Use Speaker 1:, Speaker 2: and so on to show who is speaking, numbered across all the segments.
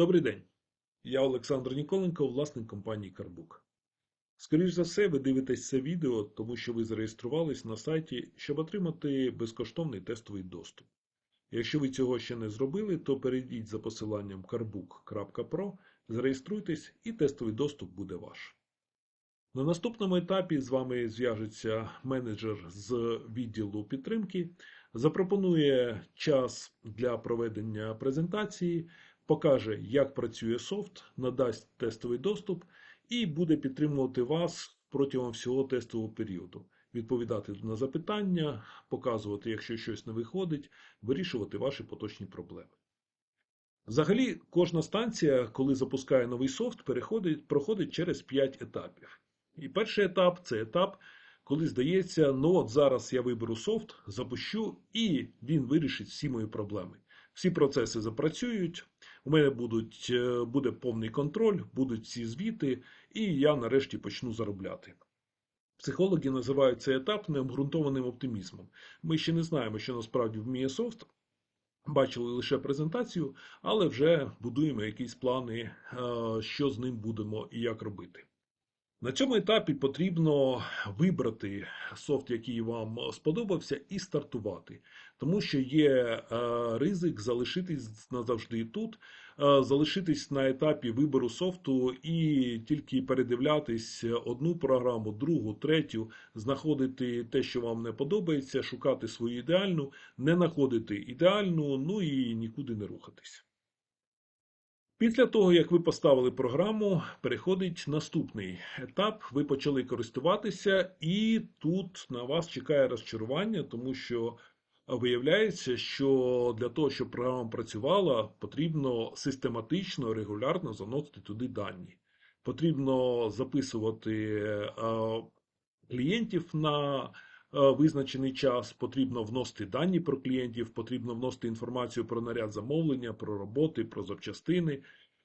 Speaker 1: Добрий день. Я Олександр Ніколенко, власник компанії Карбук. Скоріш за все, ви дивитесь це відео, тому що ви зареєструвались на сайті, щоб отримати безкоштовний тестовий доступ. Якщо ви цього ще не зробили, то перейдіть за посиланням carbook.pro, зареєструйтесь і тестовий доступ буде ваш. На наступному етапі з вами зв'яжеться менеджер з відділу підтримки, запропонує час для проведення презентації, покаже, як працює софт, надасть тестовий доступ і буде підтримувати вас протягом всього тестового періоду, відповідати на запитання, показувати, якщо щось не виходить, вирішувати ваші поточні проблеми. Взагалі, кожна станція, коли запускає новий софт, переходить, проходить через 5 етапів. І перший етап це етап, коли здається, ну от зараз я виберу софт, запущу, і він вирішить всі мої проблеми. Всі процеси запрацюють, у мене будуть, е, буде повний контроль, будуть всі звіти, і я нарешті почну заробляти. Психологи називають цей етап необґрунтованим оптимізмом. Ми ще не знаємо, що насправді вміє софт, бачили лише презентацію, але вже будуємо якісь плани, е, що з ним будемо і як робити. На цьому етапі потрібно вибрати софт, який вам сподобався, і стартувати, тому що є е, ризик залишитись назавжди тут, е, залишитись на етапі вибору софту і тільки передивлятись одну програму, другу, третю, знаходити те, що вам не подобається, шукати свою ідеальну, не знаходити ідеальну, ну і нікуди не рухатись. Після того, як ви поставили програму, переходить наступний етап. Ви почали користуватися, і тут на вас чекає розчарування, тому що виявляється, що для того, щоб програма працювала, потрібно систематично, регулярно заносити туди дані. Потрібно записувати клієнтів на визначений час, потрібно вносити дані про клієнтів, потрібно вносити інформацію про наряд замовлення, про роботи, про запчастини.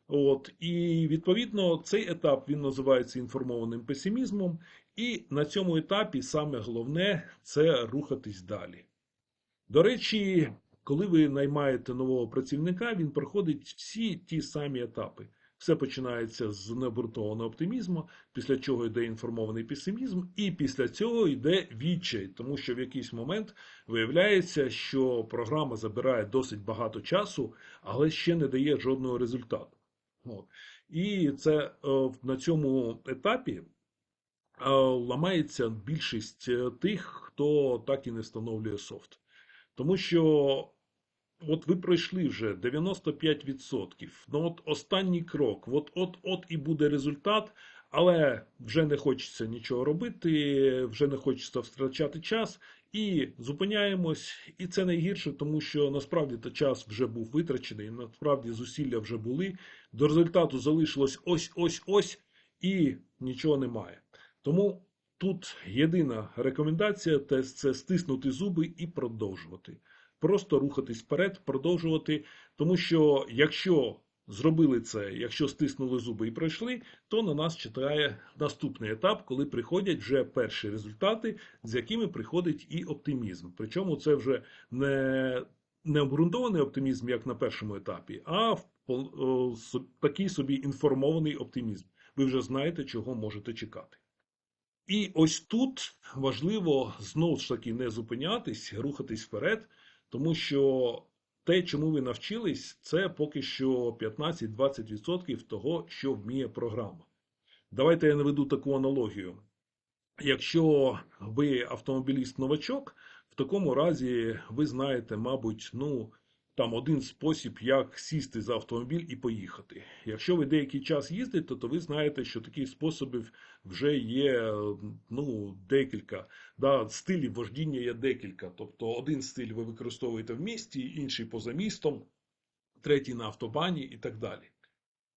Speaker 1: От, І відповідно цей етап він називається інформованим песимізмом, і на цьому етапі саме головне це рухатись далі. До речі, коли ви наймаєте нового працівника, він проходить всі ті самі етапи. Все починається з необґрунтованого оптимізму, після чого йде інформований песимізм, і після цього йде відчай, тому що в якийсь момент виявляється, що програма забирає досить багато часу, але ще не дає жодного результату. І це е, на цьому етапі е, ламається більшість е, тих, хто так і не встановлює софт. Тому що От ви пройшли вже 95%. Ну от останній крок, от-от-от і буде результат, але вже не хочеться нічого робити, вже не хочеться втрачати час. І зупиняємось, і це найгірше, тому що насправді той час вже був витрачений, насправді зусилля вже були. До результату залишилось ось-ось-ось, і нічого немає. Тому тут єдина рекомендація це стиснути зуби і продовжувати просто рухатись вперед, продовжувати. Тому що якщо зробили це, якщо стиснули зуби і пройшли, то на нас чекає наступний етап, коли приходять вже перші результати, з якими приходить і оптимізм. Причому це вже не не обґрунтований оптимізм, як на першому етапі, а такий собі інформований оптимізм. Ви вже знаєте, чого можете чекати. І ось тут важливо знову ж таки не зупинятись, рухатись вперед, тому що те, чому ви навчились, це поки що 15-20% того, що вміє програма. Давайте я наведу таку аналогію. Якщо ви автомобіліст-новачок, в такому разі ви знаєте, мабуть, ну, там один спосіб, як сісти за автомобіль і поїхати. Якщо ви деякий час їздите, то ви знаєте, що таких способів вже є ну, декілька. Да, Стилів вождіння є декілька. Тобто один стиль ви використовуєте в місті, інший поза містом, третій на автобані і так далі.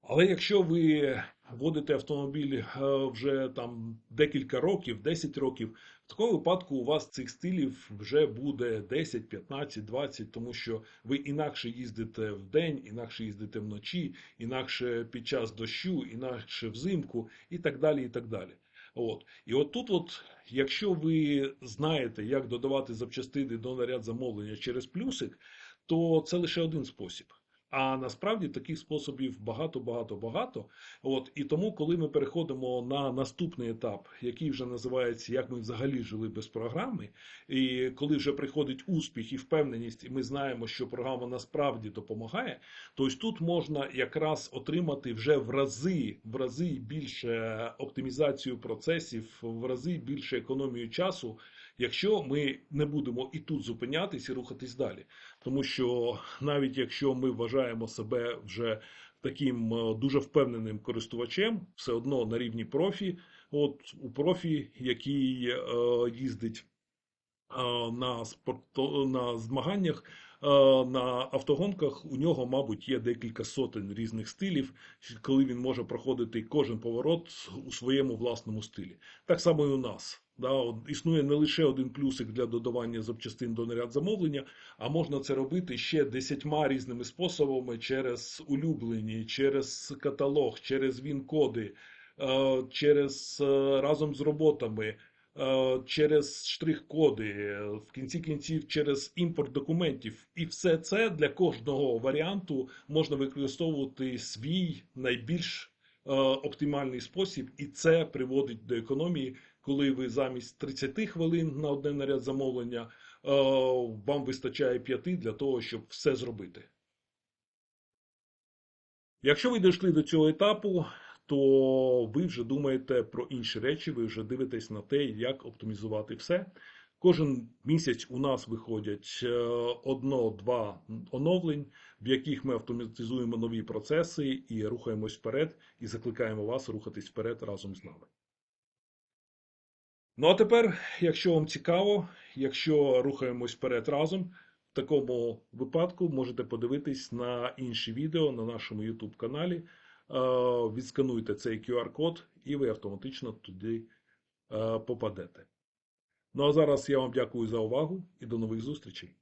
Speaker 1: Але якщо ви водите автомобіль е, вже там декілька років, 10 років, в такому випадку у вас цих стилів вже буде 10, 15, 20, тому що ви інакше їздите в день, інакше їздите вночі, інакше під час дощу, інакше взимку і так далі. І так далі. От. І от тут, от, якщо ви знаєте, як додавати запчастини до наряд замовлення через плюсик, то це лише один спосіб. А насправді таких способів багато, багато, багато. От і тому, коли ми переходимо на наступний етап, який вже називається Як ми взагалі жили без програми, і коли вже приходить успіх і впевненість, і ми знаємо, що програма насправді допомагає, то ось тут можна якраз отримати вже в рази, в рази більше оптимізацію процесів, в рази більше економію часу, якщо ми не будемо і тут зупинятись і рухатись далі. Тому що навіть якщо ми вважаємо себе вже таким е, дуже впевненим користувачем, все одно на рівні профі, от у профі, який е, їздить на спорто, на змаганнях, на автогонках, у нього, мабуть, є декілька сотень різних стилів, коли він може проходити кожен поворот у своєму власному стилі. Так само і у нас. Да, існує не лише один плюсик для додавання запчастин до наряд замовлення, а можна це робити ще десятьма різними способами через улюблені, через каталог, через він-коди, через е, разом з роботами, через штрих-коди, е, в кінці кінців через імпорт документів. І все це для кожного варіанту можна використовувати свій найбільш е, оптимальний спосіб, і це приводить до економії, коли ви замість 30 хвилин на одне наряд замовлення е, вам вистачає 5 для того, щоб все зробити. Якщо ви дійшли до цього етапу, то ви вже думаєте про інші речі, ви вже дивитесь на те, як оптимізувати все. Кожен місяць у нас виходять е, одно-два оновлень, в яких ми автоматизуємо нові процеси і рухаємось вперед, і закликаємо вас рухатись вперед разом з нами. Ну а тепер, якщо вам цікаво, якщо рухаємось вперед разом, в такому випадку можете подивитись на інші відео на нашому YouTube каналі. Е, Відскануйте цей QR-код, і ви автоматично туди е, попадете. Ну а зараз я вам дякую за увагу і до нових зустрічей.